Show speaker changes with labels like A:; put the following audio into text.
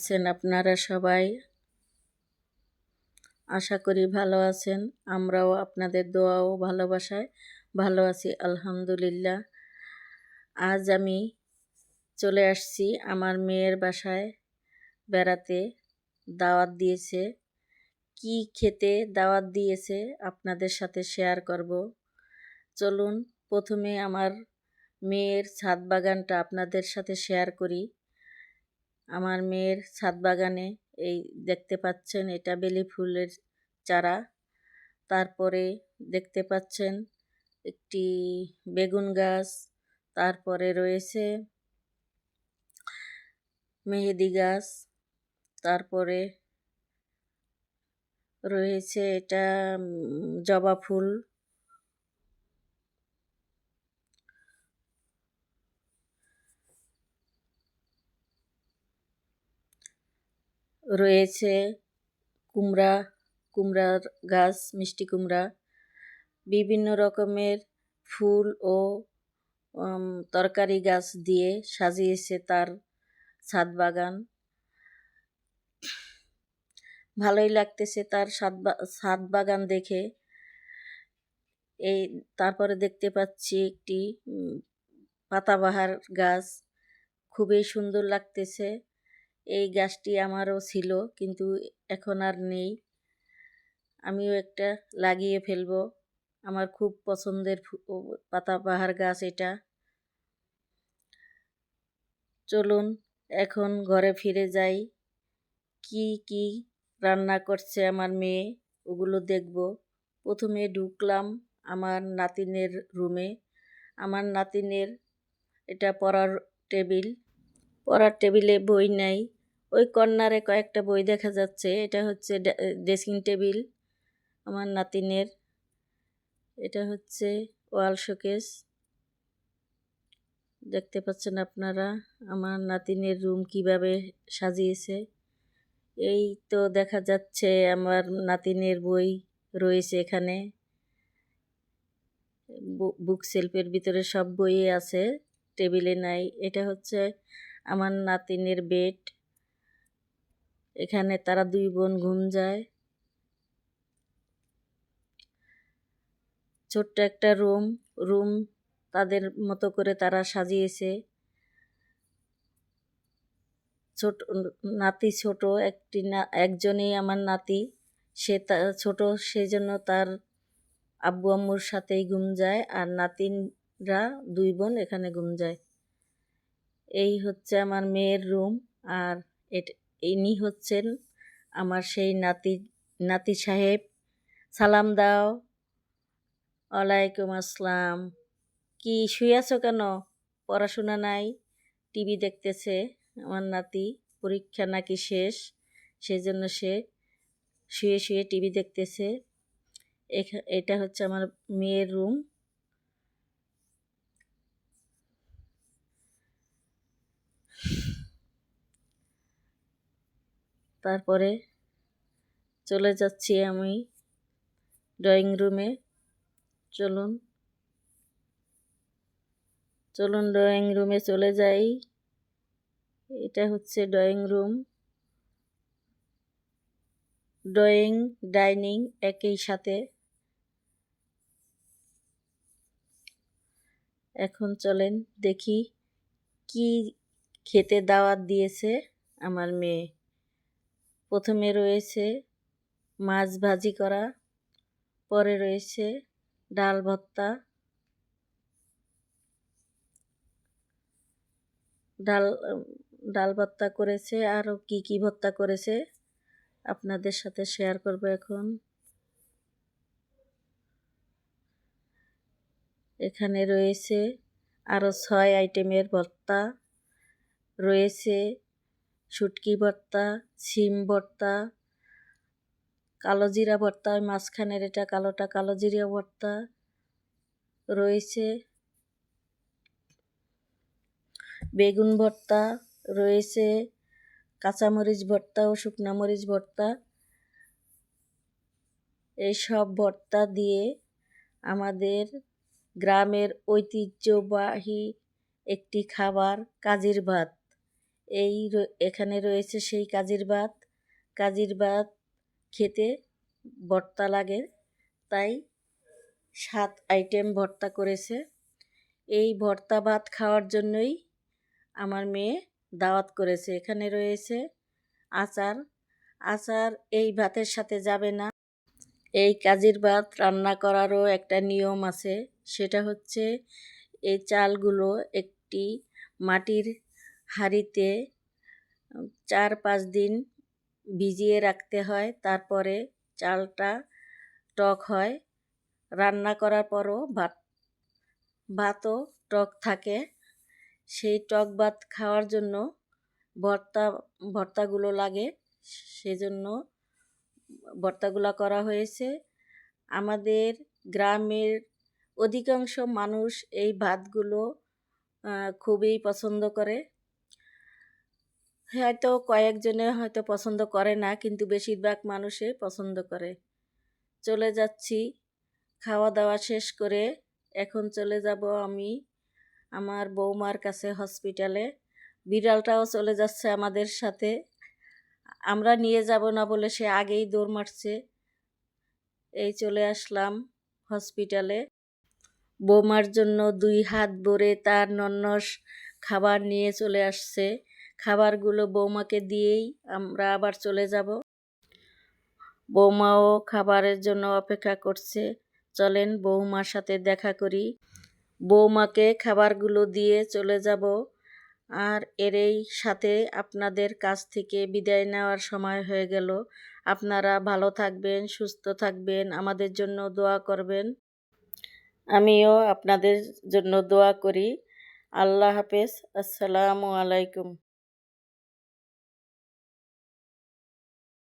A: আছেন আপনারা সবাই? আশা করি ভালো আছেন। আমরাও আপনাদের দোয়া ও ভালোবাসায় ভালো আছি, আলহামদুলিল্লাহ। আজ আমি চলে আসছি আমার মেয়ের বাসায় বেড়াতে। দাওয়াত দিয়েছে। কি খেতে দাওয়াত দিয়েছে আপনাদের সাথে শেয়ার করব। চলুন, প্রথমে আমার মেয়ের ছাদ বাগানটা আপনাদের সাথে শেয়ার করি। আমার মেয়ের ছাদ বাগানে এই দেখতে পাচ্ছেন এটা বেলি ফুলের চারা। তারপরে দেখতে পাচ্ছেন একটি বেগুন গাছ। তারপরে রয়েছে মেহেদি গাছ। তারপরে রয়েছে এটা জবা ফুল। রয়েছে কুমড়া, কুমড়ার গাছ, মিষ্টি কুমড়া, বিভিন্ন রকমের ফুল ও তরকারি গাছ দিয়ে সাজিয়েছে তার ছাদ বাগান। ভালোই লাগতেছে তার ছাদ ছাদ বাগান দেখে। এই, তারপরে দেখতে পাচ্ছি একটি পাতাবাহার গাছ। খুবই সুন্দর লাগতেছে। এই গাছটি আমারও ছিল, কিন্তু এখন আর নেই। আমিও একটা লাগিয়ে ফেলব। আমার খুব পছন্দের পাতাবাহার গাছ এটা। চলুন, এখন ঘরে ফিরে যাই। কি কি রান্না করছে আমার মেয়ে? ওগুলো দেখব। প্রথমে ঢুকলাম আমার নাতিনের রুমে। আমার নাতিনের এটা পড়ার টেবিল। পড়ার টেবিলে বই নাই। ওই কর্নারে কয়েকটা বই দেখা যাচ্ছে। এটা হচ্ছে ড্রেসিং টেবিল আমার নাতিনের। এটা হচ্ছে ওয়াল শোকেস। দেখতে পাচ্ছেন আপনারা আমার নাতিনের রুম কীভাবে সাজিয়েছে। এই তো দেখা যাচ্ছে আমার নাতিনের বই রয়েছে এখানে। বুক সেলফের ভিতরে সব বই আছে। টেবিলে নাই। এটা হচ্ছে আমার নাতিনের বেড। এখানে তারা দুই বোন ঘুম যায়। ছোট্ট একটা রুম রুম তাদের মতো করে তারা সাজিয়েছে। ছোট, নাতি ছোট, একটি না, একজনেই আমার নাতি। সে তা, ছোট সেই জন্য তার আব্বু আম্মুর সাথেই ঘুম যায়। আর নাতিনরা দুই বোন এখানে ঘুম যায়। এই হচ্ছে আমার মেয়ের রুম, আর ইনি হচ্ছেন আমার সেই নাতি নাতি সাহেব। সালাম দাও। ওয়ালাইকুম আসসালাম। কি, শুয়ে আছো কেন? পড়াশোনা নাই, টিভি দেখতেছে আমার নাতি, পরীক্ষা নাকি শেষ, সেজন্য সে শুয়ে শুয়ে টিভি দেখতেছে। এটা হচ্ছে আমার মেয়ের রুম। তারপরে চলে যাচ্ছি আমি ড্রয়িং রুমে চলুন। চলুন ড্রয়িং রুমে চলে যাই। এটা হচ্ছে ড্রয়িং রুম ড্রয়িং ডাইনিং একই সাথে। এখন চলেন দেখি কি খেতে দাওয়াত দিয়েছে আমার মেয়ে। প্রথমে রয়েছে মাছ ভাজি করা, পরে রয়েছে ডাল ভর্তা। ডাল ডাল ভর্তা করেছে, আরও কি কি ভর্তা করেছে আপনাদের সাথে শেয়ার করব এখন। এখানে রয়েছে আরও ছয় আইটেমের ভর্তা, রয়েছে শুটকি ভর্তা সিম ভর্তা, কালো জিরা ভর্তা মাঝখানের এটা কালোটা কালো জিরা ভর্তা রয়েছে। বেগুন ভর্তা রয়েছে, কাঁচামরিচ ভর্তা ও শুকনা মরিচ ভর্তা। এই সব ভর্তা দিয়ে আমাদের গ্রামের ঐতিহ্যবাহী একটি খাবার, কাজির ভাত। এই এখানে রয়েছে সেই কাজির ভাত। কাজির ভাত খেতে ভর্তা লাগে, তাই সাত আইটেম ভর্তা করেছে। এই ভর্তা ভাত খাওয়ার জন্যই আমার মেয়ে দাওয়াত করেছে। এখানে রয়েছে আচার। আচার এই ভাতের সাথে যাবে না। এই কাজির ভাত রান্না করারও একটা নিয়ম আছে। সেটা হচ্ছে এই চালগুলো একটি মাটির হাঁড়িতে চার পাঁচ দিন ভিজিয়ে রাখতে হয়। তারপরে চালটা টক হয়। রান্না করার পরও ভাত, ভাতও টক থাকে। সেই টক ভাত খাওয়ার জন্য ভর্তা, ভর্তাগুলো লাগে। সেজন্য ভর্তাগুলো করা হয়েছে। আমাদের গ্রামের অধিকাংশ মানুষ এই ভাতগুলো খুবই পছন্দ করে। হয়তো কয়েকজনে হয়তো পছন্দ করে না, কিন্তু বেশিরভাগ মানুষে পছন্দ করে। চলে যাচ্ছি খাওয়া দাওয়া শেষ করে এখন চলে যাব আমি আমার বৌমার কাছে হসপিটালে বিড়ালটাও চলে যাচ্ছে আমাদের সাথে। আমরা নিয়ে যাব না বলে সে আগেই দৌড় মারছে। এই চলে আসলাম হসপিটালে বৌমার জন্য দুই হাত ভরে তার নন্নস খাবার নিয়ে চলে আসছে। খাবারগুলো বৌমাকে দিয়েই আমরা আবার চলে যাব। বৌমাও খাবারের জন্য অপেক্ষা করছে। চলেন বৌমার সাথে দেখা করি। বৌমাকে খাবারগুলো দিয়ে চলে যাব। আর এরই সাথে আপনাদের কাছ থেকে বিদায় নেওয়ার সময় হয়ে গেল। আপনারা ভালো থাকবেন, সুস্থ থাকবেন, আমাদের জন্য দোয়া করবেন। আমিও আপনাদের জন্য দোয়া করি। আল্লাহ হাফেজ। আসসালামু আলাইকুম।